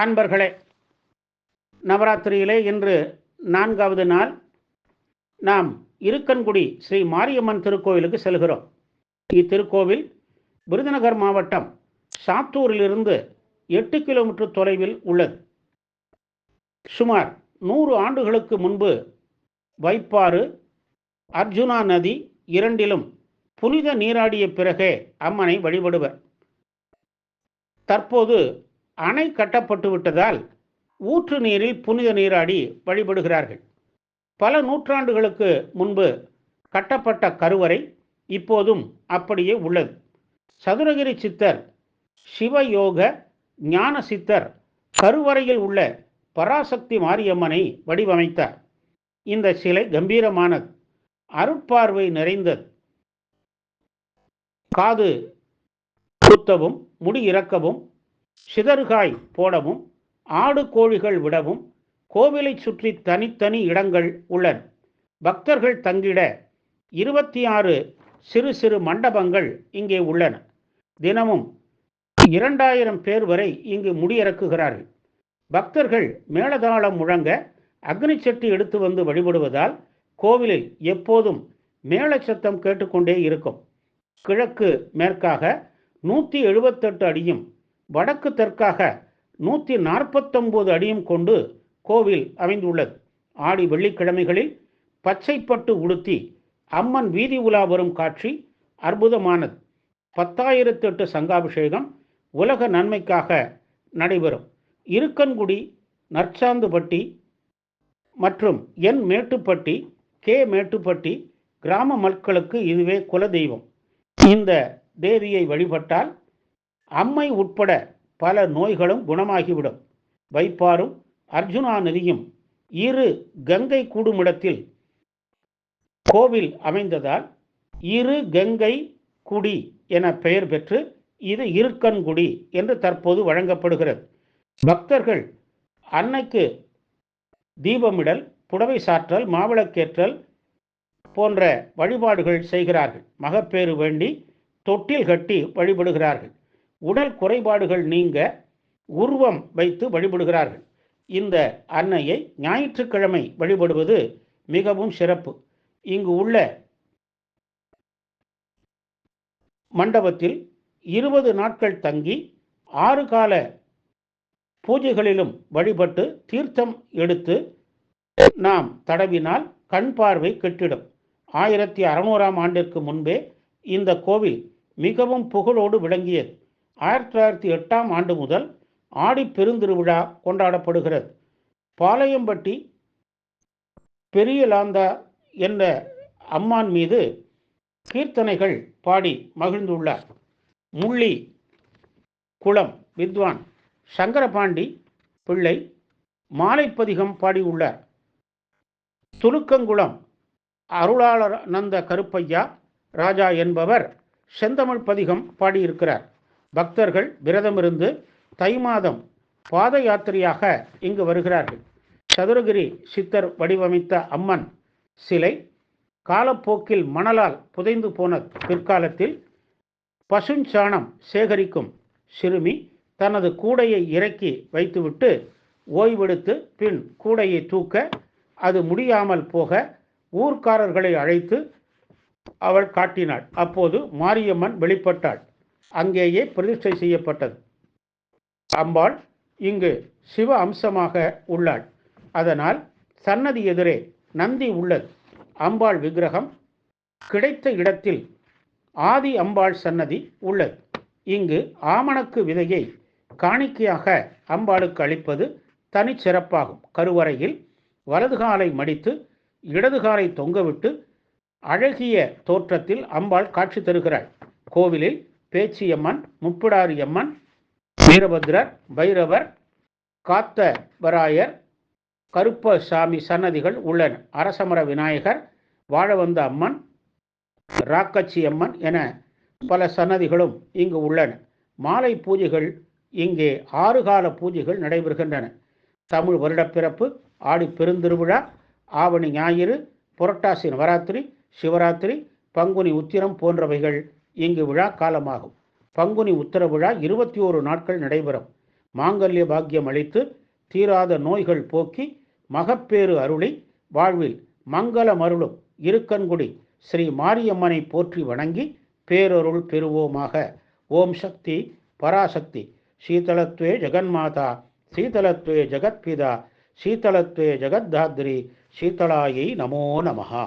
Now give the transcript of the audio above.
அன்பர்களே நவராத்திரியிலே இன்று நான்காவது நாள் நாம் இருக்கன்குடி ஸ்ரீ மாரியம்மன் திருக்கோவிலுக்கு செல்கிறோம். இத்திருக்கோவில் விருதுநகர் மாவட்டம் சாத்தூரிலிருந்து எட்டு கிலோமீட்டர் தொலைவில் உள்ளது. சுமார் நூறு ஆண்டுகளுக்கு முன்பு வைப்பாறு அர்ஜுனா நதி இரண்டிலும் புனித நீராடிய பிறகே அம்மனை வழிபடுவர். தற்போது அணை கட்டப்பட்டு விட்டதால் ஊற்று நீரில் புனித நீராடி வழிபடுகிறார்கள். பல நூற்றாண்டுகளுக்கு முன்பு கட்டப்பட்ட கருவறை இப்போதும் அப்படியே உள்ளது. சதுரகிரி சித்தர் சிவயோக ஞான சித்தர் கருவறையில் உள்ள பராசக்தி மாரியம்மனை வடிவமைத்தார். இந்த சிலை கம்பீரமானது அருட்பார்வை நிறைந்தது. காது குத்தவும் முடி இறக்கவும் சிதறுகாய் போடவும் ஆடு கோழிகள் விடவும் கோவிலை சுற்றி தனித்தனி இடங்கள் உள்ளன. பக்தர்கள் தங்கிட இருபத்தி ஆறு சிறு சிறு மண்டபங்கள் இங்கே உள்ளன. தினமும் இரண்டாயிரம் பேர் வரை இங்கு முடியிறக்குகிறார்கள். பக்தர்கள் மேளதாளம் முழங்க அக்னி சட்டி எடுத்து வந்து வழிபடுவதால் கோவிலில் எப்போதும் மேள சத்தம் கேட்டுக்கொண்டே இருக்கும். கிழக்கு மேற்காக நூற்றி எழுபத்தெட்டு அடியும் வடக்கு தெற்காக நூற்றி நாற்பத்தொம்போது அடியும் கொண்டு கோவில் அமைந்துள்ளது. ஆடி வெள்ளிக்கிழமைகளில் பச்சைப்பட்டு உடுத்தி அம்மன் வீதி உலா வரும் காட்சி அற்புதமானது. பத்தாயிரத்து எட்டு சங்காபிஷேகம் உலக நன்மைக்காக நடைபெறும். இருக்கன்குடி நற்சாந்துப்பட்டி மற்றும் என் மேட்டுப்பட்டி கே மேட்டுப்பட்டி கிராம மக்களுக்கு இதுவே குலதெய்வம். இந்த தேவியை வழிபட்டால் அம்மை உட்பட பல நோய்களும் குணமாகிவிடும். வைப்பாரும் அர்ஜுனா நதியும் இரு கங்கை கூடுமிடத்தில் கோவில் அமைந்ததால் இரு கங்கை குடி என பெயர் பெற்று இது இருக்கன்குடி என்று தற்போது வழங்கப்படுகிறது. பக்தர்கள் அன்னைக்கு தீபமிடல் புடவை சாற்றல் மாவிளக்கேற்றல் போன்ற வழிபாடுகள் செய்கிறார்கள். மகப்பேறு வேண்டி தொட்டில் கட்டி வழிபடுகிறார்கள். உடல் குறைபாடுகள் நீங்க உருவம் வைத்து வழிபடுகிறார்கள். இந்த அன்னையை ஞாயிற்றுக்கிழமை வழிபடுவது மிகவும் சிறப்பு. இங்கு உள்ள மண்டபத்தில் இருபது நாட்கள் தங்கி ஆறு கால பூஜைகளிலும் வழிபட்டு தீர்த்தம் எடுத்து நாம் தடவினால் கண் பார்வை கெட்டிடும். ஆயிரத்தி அறநூறாம் ஆண்டிற்கு முன்பே இந்த கோவில் மிகவும் புகழோடு விளங்கியது. ஆயிரத்தி தொள்ளாயிரத்தி எட்டாம் ஆண்டு முதல் ஆடி பெருந்திருவிழா கொண்டாடப்படுகிறது. பாளையம்பட்டி பெரிய லாந்தா என்ற அம்மான் மீது கீர்த்தனைகள் பாடி மகிழ்ந்துள்ளார். முள்ளி குளம் வித்வான் சங்கரபாண்டி பிள்ளை மாலைப்பதிகம் பாடியுள்ளார். துலுக்கங்குளம் அருளாளர் நந்த கருப்பையா ராஜா என்பவர் செந்தமிழ் பதிகம் பாடியிருக்கிறார். பக்தர்கள் விரதமிருந்து தை மாதம் பாத யாத்திரையாக இங்கு வருகிறார்கள். சதுரகிரி சித்தர் வடிவமைத்த அம்மன் சிலை காலப்போக்கில் மணலால் புதைந்து போன பிற்காலத்தில் பசுஞ்சாணம் சேகரிக்கும் சிறுமி தனது கூடையை இறக்கி வைத்துவிட்டு ஓய்வெடுத்து பின் கூடையை தூக்க அது முடியாமல் போக ஊர்க்காரர்களை அழைத்து அவள் காட்டினாள். அப்போது மாரியம்மன் வெளிப்பட்டாள். அங்கேயே பிரதிஷ்டை செய்யப்பட்டது. அம்பாள் இங்கு சிவ அம்சமாக உள்ளாள். அதனால் சன்னதி எதிரே நந்தி உள்ளது. அம்பாள் விக்கிரகம் கிடைத்த இடத்தில் ஆதி அம்பாள் சன்னதி உள்ளது. இங்கு ஆமணக்கு விதையை காணிக்கையாக அம்பாளுக்கு அளிப்பது தனிச்சிறப்பாகும் கருவறையில் வலது காலை மடித்து இடது காலை தொங்கவிட்டு அழகிய தோற்றத்தில் அம்பாள் காட்சி தருகிறாள். கோவிலில் பேச்சியம்மன் முப்பிடாரி அம்மன் வீரபத்ரர் பைரவர் காத்தவராயர் கருப்பசாமி சன்னதிகள் உள்ளன. அரசமர விநாயகர் வாழவந்த அம்மன் ராக்கச்சி அம்மன் என பல சன்னதிகளும் இங்கு உள்ளன. மாலை பூஜைகள் இங்கே ஆறு கால பூஜைகள் நடைபெறுகின்றன. தமிழ் வருடப்பிறப்பு ஆடி பெருந்திருவிழா ஆவணி ஞாயிறு புரட்டாசி நவராத்திரி சிவராத்திரி பங்குனி உத்திரம் போன்றவைகள் இங்கு விழா காலமாகும். பங்குனி உத்தர விழா இருபத்தி ஓரு நாட்கள் நடைபெறும். மாங்கல்ய பாக்கியம் அளித்து தீராத நோய்கள் போக்கி மகப்பேறு அருளி வாழ்வில் மங்களம் அருளும் இருக்கன்குடி ஸ்ரீ மாரியம்மனை போற்றி வணங்கி பேரருள் பெறுவோமாக. ஓம் சக்தி பராசக்தி. சீதளத்வே ஜெகன்மாதா. சீதளத்வே ஜெகத்பிதா. சீதளத்வே ஜெகத்தாத்ரி. சீதளாயை நமோ நமஹா.